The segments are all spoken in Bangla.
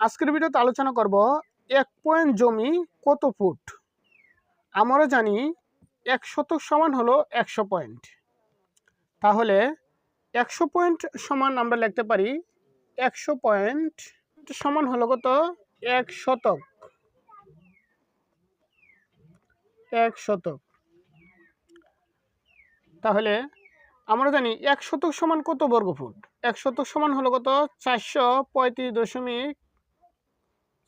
আজকের ভিডিওতে আলোচনা করব এক পয়েন্ট জমি কত ফুট? আমরা জানি এক শতক সমান হলো একশো পয়েন্ট তাহলে একশো পয়েন্ট সমান আমরা লিখতে পারি একশো পয়েন্ট সমান হলো কত? এক শতক। এক শতক। তাহলে আমরা জানি এক শতক সমান কত বর্গ ফুট এক শতক সমান হলো কত? চারশো পঁয়ত্রিশ দশমিক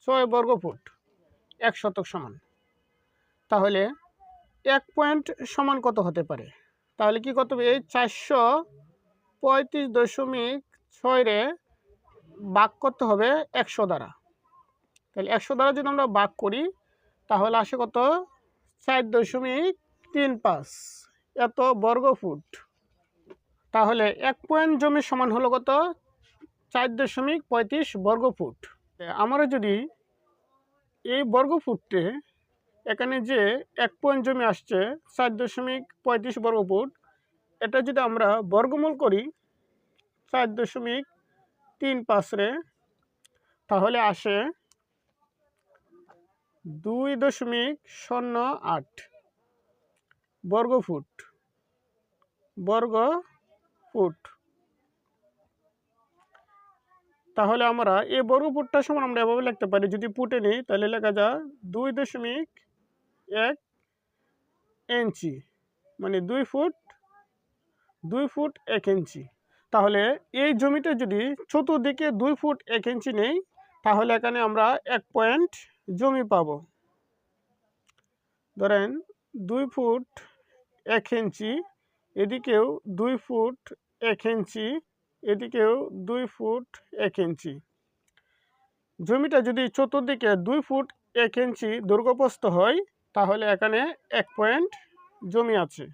ছয় বর্গ ফুট, এক শতক সমান। তাহলে এক পয়েন্ট সমান কত হতে পারে? তাহলে কি হবে? এই চারশো পঁয়ত্রিশ দশমিক ছয় রে বাক করতে হবে একশো দ্বারা। তাহলে একশো দ্বারা যদি আমরা বাক করি, তাহলে আসে কত? চার দশমিক তিন পাঁচ। এত বর্গ ফুট। তাহলে এক পয়েন্ট জমি সমান হলো কত? চার দশমিক পঁয়ত্রিশ বর্গ ফুট। আমরা যদি এই বর্গ ফুটে এখানে যে এক পয়েন্ট জমি আসছে চার দশমিক পঁয়ত্রিশ বর্গ ফুট এটা যদি আমরা বর্গমূল করি চার দশমিক তিন পাঁচরে তাহলে আসে দুই দশমিক শূন্য আট বর্গফুট বর্গ ফুট তাহলে আমরা এই বর্গ ফুটটা সমান আমরা এভাবে লিখতে পারি। যদি পুটে নিই, তাহলে লেখা যায় দুই দশমিক এক ইঞ্চি মানে দুই ফুট দুই ফুট এক ইঞ্চি। তাহলে এই জমিটা যদি চতুর্দিকে দুই ফুট এক ইঞ্চি নেই, তাহলে এখানে আমরা এক পয়েন্ট জমি পাব। ধরেন দুই ফুট এক ইঞ্চি, এদিকেও দুই ফুট এক ইঞ্চি এদিকেও দুই ফুট এক ইঞ্চি। জমিটা যদি চতুর্দিকে দুই ফুট এক ইঞ্চি দুর্গপ্রস্ত হয়, তাহলে এখানে এক পয়েন্ট জমি আছে।